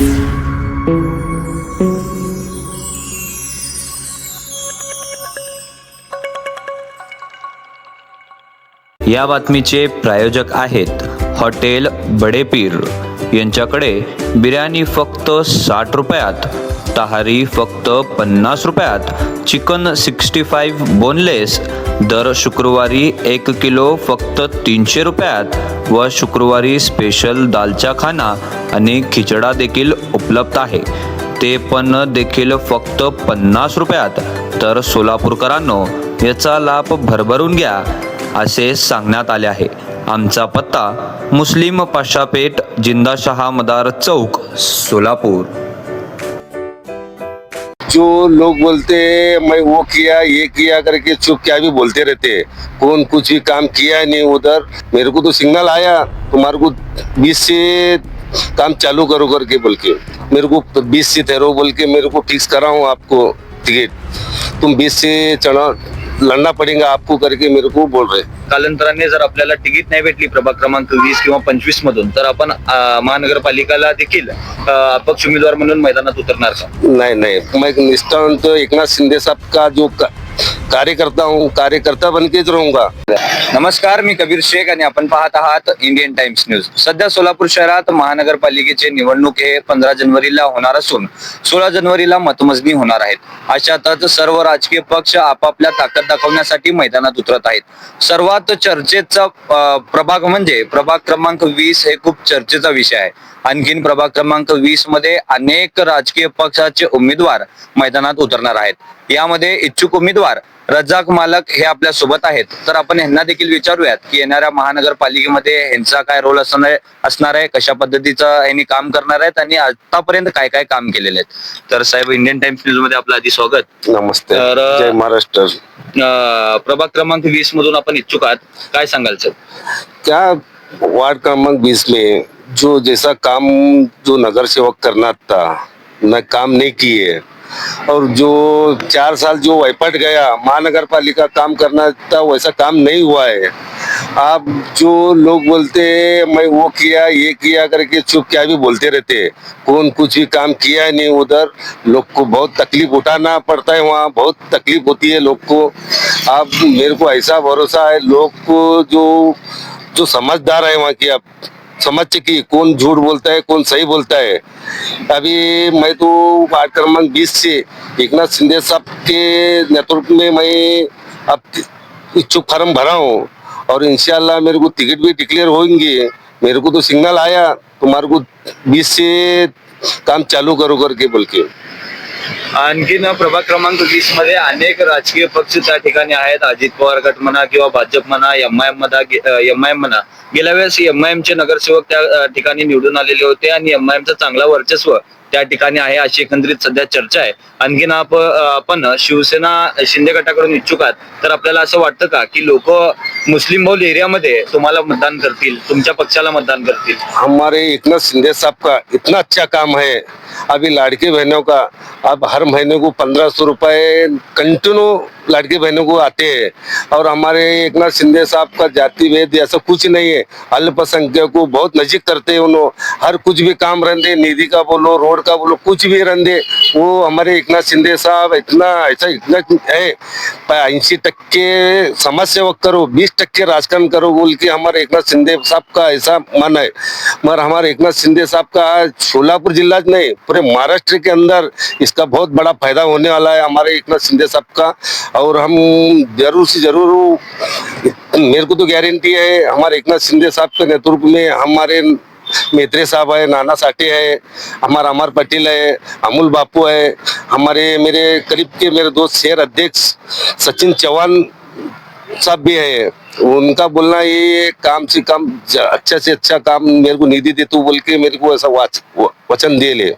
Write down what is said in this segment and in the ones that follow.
या बातमीचे प्रायोजक आहेत हॉटेल बडेपीर. यांच्याकडे बिर्याणी फक्त साठ रुपयात. शाकाहारी फक्त पन्नास रुपयात. Chicken sixty five boneless. दर शुक्रवारी एक किलो फक्त तीनशे रुपयात व शुक्रवारी स्पेशल दालचा खाना आणि खिचडा देखील उपलब्ध आहे. ते पण देखील फक्त पन्नास रुपयात. तर सोलापूरकरांनो याचा लाभ भरभरून घ्या असे सांगण्यात आले आहे. आमचा पत्ता मुस्लिम पाशापेठ जिंदाशहा मदार चौक सोलापूर. जो लोग बोलते हैं, मैं वो किया ये किया करके चुप क्या भी बोलते रहते कौन कुछ भी काम किया नहीं उधर। मेरे को तो सिग्नल आया तुम्हारे को बीस से काम चालू करो करके बोल के। मेरे को बीस से ठहरो बोल के मेरे को फिक्स कराऊ आपको टिकट तुम बीस से चढ़ा लड़ना पड़ेगा आपको करके मेरे को बोल रहे कालांतराने जर आपल्याला तिकीट नाही भेटली प्रभाग क्रमांक वीस किंवा पंचवीस मधून तर आपण अं, महानगरपालिकाला देखील अं, अपक्ष उमेदवार म्हणून मैदानात उतरणार का? नहीं नहीं. मैं निष्ठावंत एकनाथ शिंदे साहब का जो का, कार्यकर्ता हूँ कार्यकर्ता बन के रहूंगा। नमस्कार मी कबीर शेख आणि आपण पाहत आहात इंडियन टाइम्स न्यूज सध्या सोलापूर शहरात महानगरपालिकेचे निवडणूक हे पंधरा जानेवारीला होणार असून सोळा जानेवारीला मतमोजणी होणार आहेत. अशातच सर्व राजकीय पक्ष आपापल्या ताकद दाखवण्यासाठी मैदानात उतरत आहेत. सर्वात चर्चेचा प्रभाग म्हणजे प्रभाग क्रमांक वीस हे खूप चर्चेचा विषय आहे. आणखीन प्रभाग क्रमांक वीसमध्ये अनेक राजकीय पक्षाचे उमेदवार मैदानात उतरणार आहेत. यामध्ये इच्छुक उमेदवार रजाक मालक हे आपल्यासोबत आहेत. तर आपण यांना देखील विचारूयात की येणाऱ्या महानगरपालिकेमध्ये यांचा काय रोल असणार असणार आहे? कशा पद्धतीचं यांनी काम करणार आहेत? आणि आतापर्यंत काय काय काम केलेले आहेत? तर साहेब इंडियन टाइम्स न्यूजमध्ये आपलं आधी स्वागत. नमस्ते. तर- जय महाराष्ट्र. प्रभाग क्रमांक वीस मधून आपण इच्छुक आहात. काय सांगाल सर? क्या वार्ड क्रमांक बीस में जो जैसा काम जो नगर सेवक करना था न काम नहीं किए और जो चार साल जो वैपट गया महानगर पालिका काम करना था वैसा काम नहीं हुआ है। आप जो लोग बोलते हैं, मैं वो किया ये किया करके चुप क्या भी बोलते रहते हैं। कौन कुछ भी काम किया है नहीं उधर। लोग को बहुत तकलीफ़ उठाना पड़ता है वहाँ बहुत तकलीफ़ होती है लोग को। आप मेरे को ऐसा भरोसा है लोग को जो जो समझदार है वहाँ की आप समझ कि कौन झूठ बोलता है, कौन सही बोलता है। अभी मैं तो वार्ड क्रमांक बीस से एक नाथ शिंदे साहब के नेतृत्व में मैं अब इच्छुक फार्म भरा हूँ और इंशाल्लाह मेरे को टिकट भी डिक्लेयर होंगे। मेरे को तो सिग्नल आया, तुम्हारे को बीस से काम चालू करो करके बोल के। आणखीन प्रभाग क्रमांक वीसमध्ये अनेक राजकीय पक्ष त्या ठिकाणी आहेत. अजित पवार गट म्हणा किंवा भाजप म्हणा एम आय एम म्हणा एम आय एम म्हणा. गेल्या वेळेस एम आय चे नगरसेवक त्या ठिकाणी निवडून आलेले होते आणि एम आय एमचा चांगला वर्चस्व त्या ठिकाणी आहे अशी एकंदरीत सध्या चर्चा आहे. आणखीन आपण शिवसेना शिंदे गटाकडून इच्छुक आहात तर आपल्याला असं वाटतं का की लोक मुस्लिम बहुल एरियामध्ये तुम्हाला मतदान करतील तुमच्या पक्षाला मतदान करतील? हमारे इतना शिंदे साहब का इतना अच्छा काम है। अभी लाड़की बहनों का अब हर महीने को पंद्रह सौ रुपये कंटिन्यू लड़की बहनों को आते हैं। और हमारे एकनाथ शिंदे साहब का जाति भेद ऐसा कुछ नहीं है। अल्पसंख्यक को बहुत नजीक करते हैं उन्होंने हर कुछ भी काम रहते निधि का बोलो रोड का बोलो कुछ भी रन दे वो हमारे एकनाथ शिंदे साहब इतना ऐसा इतना है ऐसी टक्के समाज सेवक करो बीस टक्के राजकारण करो बोल के हमारे एकनाथ शिंदे साहब का ऐसा मन है। मगर हमारे एकनाथ शिंदे साहब का आज सोलापुर जिला नहीं पूरे महाराष्ट्र के अंदर इसका बहुत बड़ा फायदा होने वाला है हमारे एकनाथ शिंदे साहब का। और हम जरूर से जरूर मेरे को तो गारंटी है हमारे एकनाथ शिंदे साहब के नेतृत्व में हमारे मेत्रे साहब है नाना साठे है हमारा अमर पटेल है अमूल बापू है हमारे मेरे करीब के मेरे दोस्त शहर अध्यक्ष सचिन चौहान साहब भी है। उनका बोलना ये काम से काम अच्छा से अच्छा काम मेरे को निधि दे तू बोल के मेरे को ऐसा वाच वचन दे ले।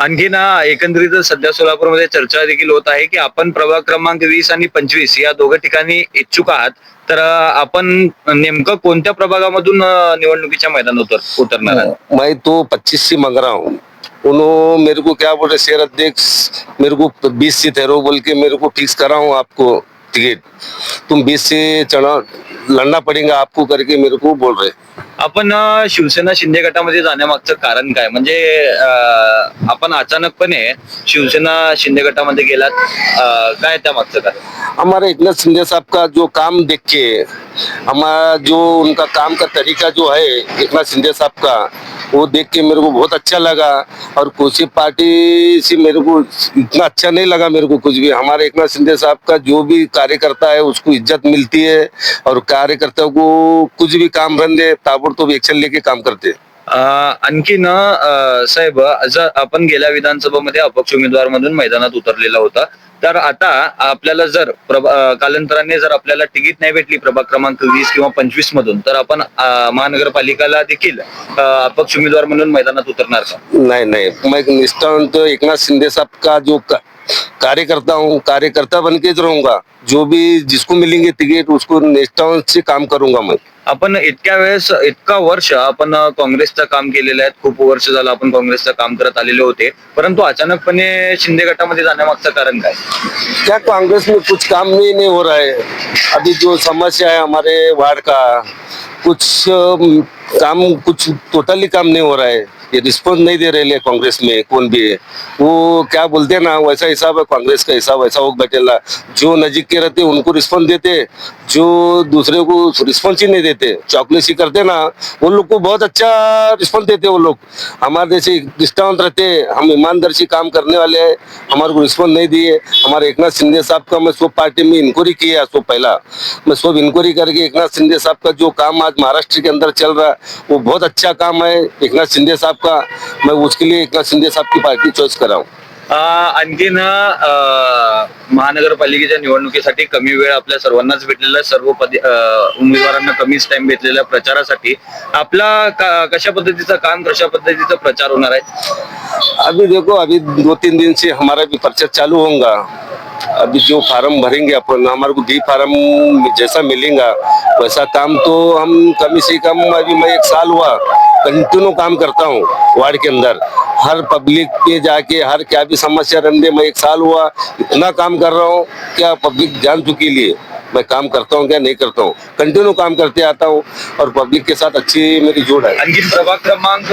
आणखीन ना एकंदरीत सध्या सोलापूरमध्ये चर्चा देखील होत आहे की आपण प्रभाग क्रमांक वीस आणि पंचवीस या दोघं ठिकाणी इच्छुक आहात तर आपण नेमकं कोणत्या प्रभागामधून निवडणुकीच्या मैदानात उतरणार आहात? हो, मैं तो पच्चीस सी मंग रहा हूँ उन्होंने मेरे को क्या बोल रहे शहर अध्यक्ष मेरे को बीस सीट है रो बोल के मेरे को फिक्स करा हूँ आपको. टिकट तुम बीच से चढ़ा लड़ना पड़ेगा आपको करके मेरे को बोल रहे। आपण अं, शिवसेना शिंदे गटामध्ये जाण्यामागचं कारण काय? म्हणजे अं, आपण अचानकपणे शिवसेना शिंदे गटामध्ये गेलात अं, काय त्या मागचं कारण? हमारे एकनाथ शिंदे साहब का जो काम देख के हमारा जो उनका काम का तरीका जो है एकनाथ शिंदे साहब का वो देख के मेरे को बहुत अच्छा लगा। और कोसी पार्टी से मेरे को इतना अच्छा नहीं लगा मेरे को कुछ भी। हमारे एकनाथ शिंदे साहब का जो भी कार्यकर्ता है उसको इज्जत मिलती है और कार्यकर्ता को कुछ भी काम रंदे ताबड़तोब एक्शन लेके काम करते हैं। आणखीन साहेब जर आपण गेल्या विधानसभामध्ये अपक्ष उमेदवार म्हणून मैदानात उतरलेला होता. तर आता आपल्याला जर कालांतराने जर आपल्याला तिकीट नाही भेटली प्रभाग क्रमांक वीस किंवा पंचवीस मधून तर आपण महानगरपालिकाला देखील अपक्ष उमेदवार म्हणून मैदानात उतरणार का? नहीं नहीं. मैं निष्ठावंत एकनाथ शिंदे साहब का जो का- कार्यकर्ता हूँ कार्यकर्ता बन के? रहूंगा जो भी जिसको मिलेंगे टिकट उसको निष्ठावंत से काम करूंगा मैं आपण इतक्या वेळेस इतका वर्ष आपण काँग्रेसचं काम केलेलं आहे. खूप वर्ष झालं आपण काँग्रेसचं काम करत आलेले होते. परंतु अचानकपणे शिंदे गटामध्ये जाण्यामागचं कारण काय? क्या कांग्रेस में कुछ काम नहीं नहीं हो रहा है? अभी जो समस्या है हमारे वार्ड का कुछ काम कुछ टोटली काम नहीं हो रहा है। ये रिस्पॉन्स नहीं दे रहे कांग्रेस में, कौन भी है। वो क्या बोलते हैं ना, वैसा हिसाब है, कांग्रेस का हिसाब वैसा हो बैठेला जो नजीक के रहते उनको रिस्पॉन्स देते। जो दूसरे को रिस्पॉन्स ही नहीं देते चौकलेसी करते ना, वो लोग को बहुत अच्छा रिस्पॉन्स देते वो लोग। हमारे जैसे निष्ठावंत रहते, हम ईमानदार से काम करने वाले हैं, हमारे को रिस्पॉन्स नहीं दिए। हमारे एकनाथ शिंदे साहब का मैं सब पार्टी में इंक्वायरी किया सो पहला। मैं सब इंक्वायरी करके एकनाथ शिंदे साहब का जो काम आज महाराष्ट्र के अंदर चल रहा है, वो बहुत अच्छा काम है। एकनाथ शिंदे साहब का? मैं उसके लिए एकनाथ शिंदे साहब की पार्टी चॉइस करा अं, आणखीन महानगरपालिकेच्या निवडणुकीसाठी कमी वेळ आपल्या सर्वांनाच भेटलेला. सर्व पदी उमेदवारांना कमीच टाइम भेटलेला प्रचारासाठी. आपला कशा पद्धतीचं काम कशा पद्धतीचा प्रचार होणार आहे? अभी देखो अभी दो तीन दिन से हमारा भी पर्चा चालू होगा अभी जो फार्म भरेंगे अपन हमारे को डी फार्म जैसा मिलेगा वैसा काम तो हम कम से कम अभी मैं एक साल हुआ। कंटिन्यू काम करता हूँ वार्ड के अंदर। हर पब्लिक पे जाके हर क्या भी समस्या रंदे मैं एक साल हुआ इतना काम कर रहा हूँ क्या पब्लिक जान चुकी लिए? मैं काम करता हूँ क्या? नहीं करता हूँ। कंटिन्यू काम करते आता हूँ और पब्लिक के साथ अच्छी मेरी जोड़ है। आणखी प्रभाग क्रमांक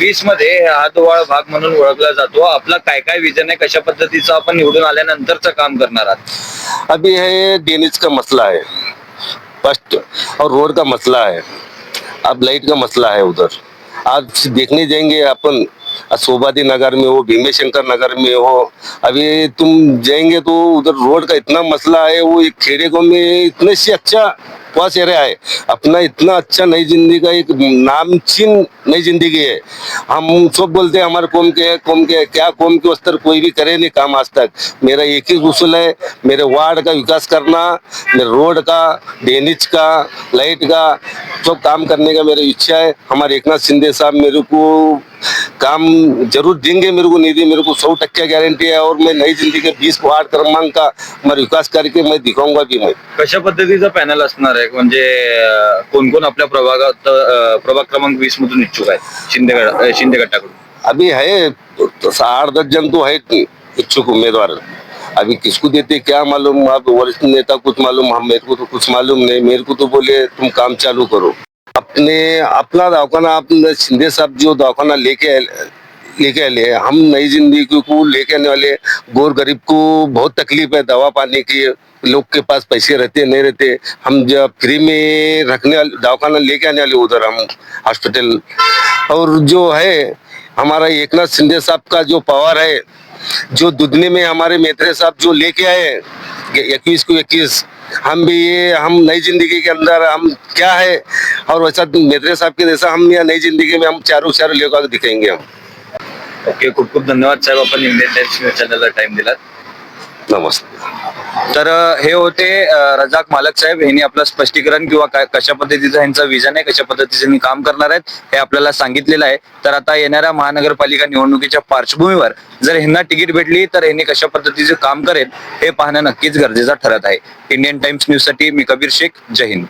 वीसमध्ये हातवाळ भाग म्हणून ओळखला जातो. आपला काय काय विजन आहे? कशा पद्धतीचं आपण निवडून आल्यानंतरचं काम करणार आहात? अभी है ड्रेनेज का मसला है फर्स्ट और रोड का मसला है अब लाइट का मसला है उधर। आज देखने जाएंगे अपन शोभादी नगर में हो भीमेशंकर नगर में हो। अभी तुम जाएंगे तो उधर रोड का इतना मसला है वो एक खेड़े गाँव में इतने से अच्छा पास एरिया है। अपना इतना अच्छा नई ज़िंदगी का एक नामचीन नई ज़िंदगी है। हम सब बोलते हैं, हमारे कौम के कौम के क्या कौम के स्तर कोई भी करे नहीं काम आज तक। मेरा एक ही उसूल है, मेरे वार्ड का विकास करना, मेरे रोड का ड्रेनेज का लाइट का, सब काम करने का मेरा इच्छा है। हमारे एक नाथ शिंदे साहब मेरे को काम जरूर देंगे मेरे को निधि मेरे को सौ टक्का गारंटी है और मैं नई जिंदगी के बीस वार्ड क्रमांक का मैं विकास करके मैं दिखाऊंगा भी मैं। कशा पद्धतीचा पॅनल असणार आहे? म्हणजे अं, कोण कोण आपल्या प्रभागात अं, प्रभाग क्रमांक वीस मधून इच्छुक आहेत? शिंदे गट- अं, शिंदे गटाकडून. अभी है तो, तो आठ दस जन तो है इच्छुक उम्मीदवार। अभी किसको देते क्या मालूम? अब वरिष्ठ नेता कुछ मालूम हम मेरे को तो कुछ मालूम नहीं। मेरे को तो बोले तुम काम चालू करो। अपने अपना दवाखाना अपने शिंदे साहब जो दवाखाना लेके लेके आए हम नई ज़िंदगी को लेके आने वाले गोर गरीब को बहुत तकलीफ़ है दवा पाने की, लोग के पास पैसे रहते नहीं रहते। हम जब फ्री में रखने वाले, दवाखाना लेके आने वाले, उधर हम हॉस्पिटल। और जो है, हमारा एकनाथ शिंदे साहब का जो पावर है, जो दुधने में हमारे मेत्रे साहब जो लेके आए इक्कीस को इक्कीस हम भी ये हम नई जिंदगी के अंदर हम क्या है? और वैसा मेत्रे साहब के जैसा हम यहाँ नई जिंदगी में हम चारों चारों लोग दिखेंगे हम। ओके खूप खूप धन्यवाद साहेब आपण इंडियन टाइम्स चॅनलला टाइम दिलात. नमस्ते तर हे होते रजाक मालक साहेब. यांनी आपलं स्पष्टीकरण किंवा कशा पद्धतीचं यांचं विजन आहे कशा पद्धतीचं काम करणार आहेत हे आपल्याला सांगितलेलं आहे. तर आता येणाऱ्या महानगरपालिका निवडणुकीच्या पार्श्वभूमीवर जर ह्यांना तिकीट भेटली तर यांनी कशा पद्धतीचं काम करेल हे पाहणं नक्कीच गरजेचं ठरत आहे. इंडियन टाइम्स न्यूजसाठी मी कबीर शेख. जय हिंद.